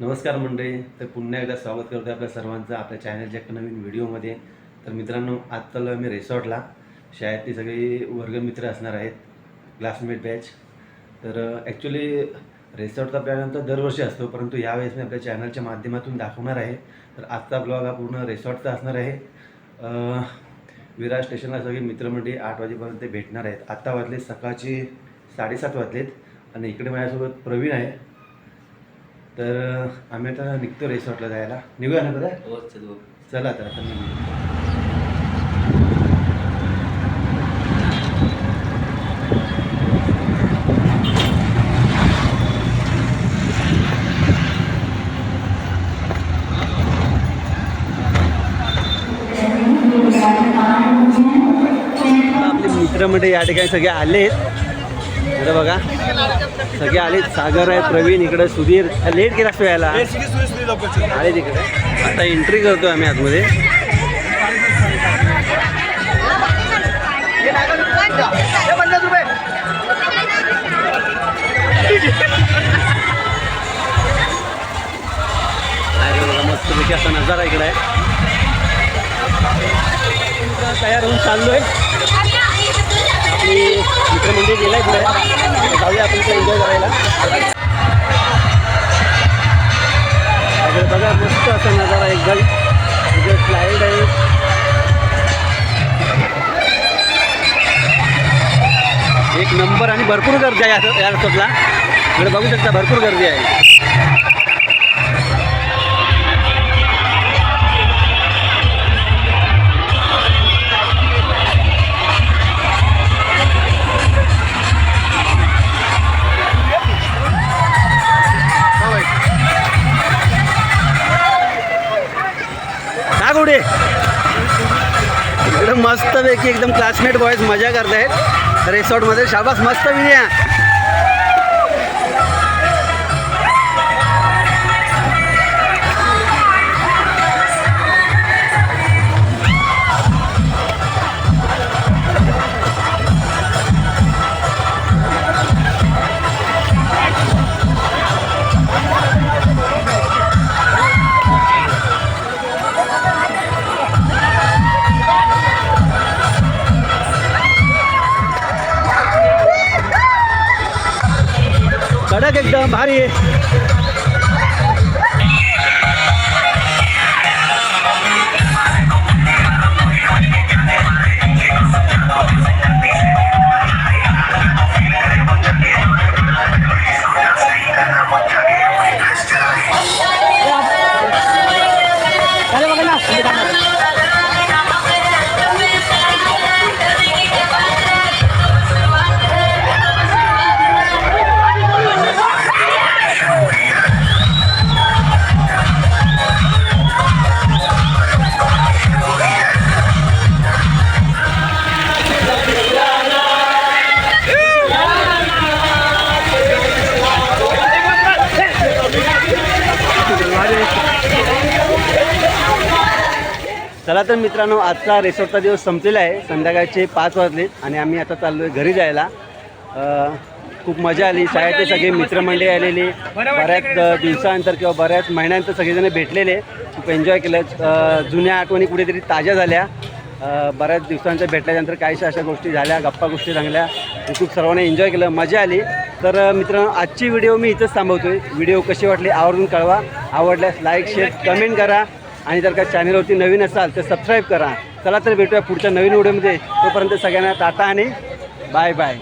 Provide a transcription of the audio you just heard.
नमस्कार मंडळी तर पुन्हा एकदा स्वागत करतो आपल्या सर्वांचं आपल्या चॅनलच्या एका नवीन व्हिडिओमध्ये तर मित्रांनो आज चाललो रिसॉर्टला शाळेतली सगळी वर्गमित्र असणार आहेत क्लासमेट बॅच तर ॲक्च्युली रिसॉर्टचा प्लॅन तर दरवर्षी असतो परंतु यावेळेस मी आपल्या चॅनलच्या माध्यमातून दाखवणार आहे. तर आजचा ब्लॉग हा पूर्ण रिसॉर्टचा असणार आहे. विरार स्टेशनला सगळे मित्रमंडळी आठ वाजेपर्यंत भेटणार आहेत. आत्ता वाजले सकाळचे साडेसात वाजलेत. आणि इकडे माझ्यासोबत प्रवीण आहे. तर आम्ही आता निघतो रिसॉर्टला जायला. निघूया ना बरं हो चलो चला तर आता निघूया आपले मित्रमंडळी या ठिकाणी सगळे आलेत. इकडं बघा सगळे आलेत. सागर आहे प्रवीण इकडं सुधीर. लेट केला असतो यायला. आले तिकडे आता एंट्री करतो आम्ही आतमध्ये. मस्तपैकी असा नजारा इकडे आहे. तयार होऊन चाललोय. मित्रमंडळी गेलाय पुढे. जाऊया आपण एन्जॉय करायला. बघा मस्त असा नजारा एकदम. इकडे स्लाईड आहे. एक नंबर आणि भरपूर गर्दी आहे या- या रिसॉर्टला इकडे बघू शकता भरपूर गर्दी आहे. का एकदम मस्त मस्तपैकी एकदम क्लासमेट बॉयज मजा करतायत. रिसॉर्टमध्ये शाबास मस्त विनया. एकदम भारी चला तर मित्रांनो आजचा रिसॉर्टचा दिवस संपलेला आहे. संध्याकाळचे पाच वाजलेत आणि आम्ही आता चाललो आहे घरी जायला. खूप मजा आली. शाळेतले सगळे मित्रमंडळी आलेली. बऱ्याच दिवसानंतर किंवा बऱ्याच महिन्यानंतर सगळेजण भेटलेले. खूप एन्जॉय केलं. जुन्या आठवणी कुठेतरी ताज्या झाल्या. बऱ्याच दिवसांच्या भेटल्यानंतर काहीशा अशा गोष्टी झाल्या गप्पा गोष्टी चांगल्या खूप सर्वांनी एन्जॉय केलं. मजा आली. तर मित्रांनो आजची व्हिडिओ मी इथंच थांबवतोय. व्हिडिओ कशी वाटली आवर्जून कळवा. आवडल्यास लाईक शेअर कमेंट करा. आणि जर का चॅनलवरती नवीन असाल तर सबस्क्राईब करा. चला तर भेटूया पुढच्या नवीन व्हिडिओमध्ये. तोपर्यंत सगळ्यांना टाटा आणि बाय बाय.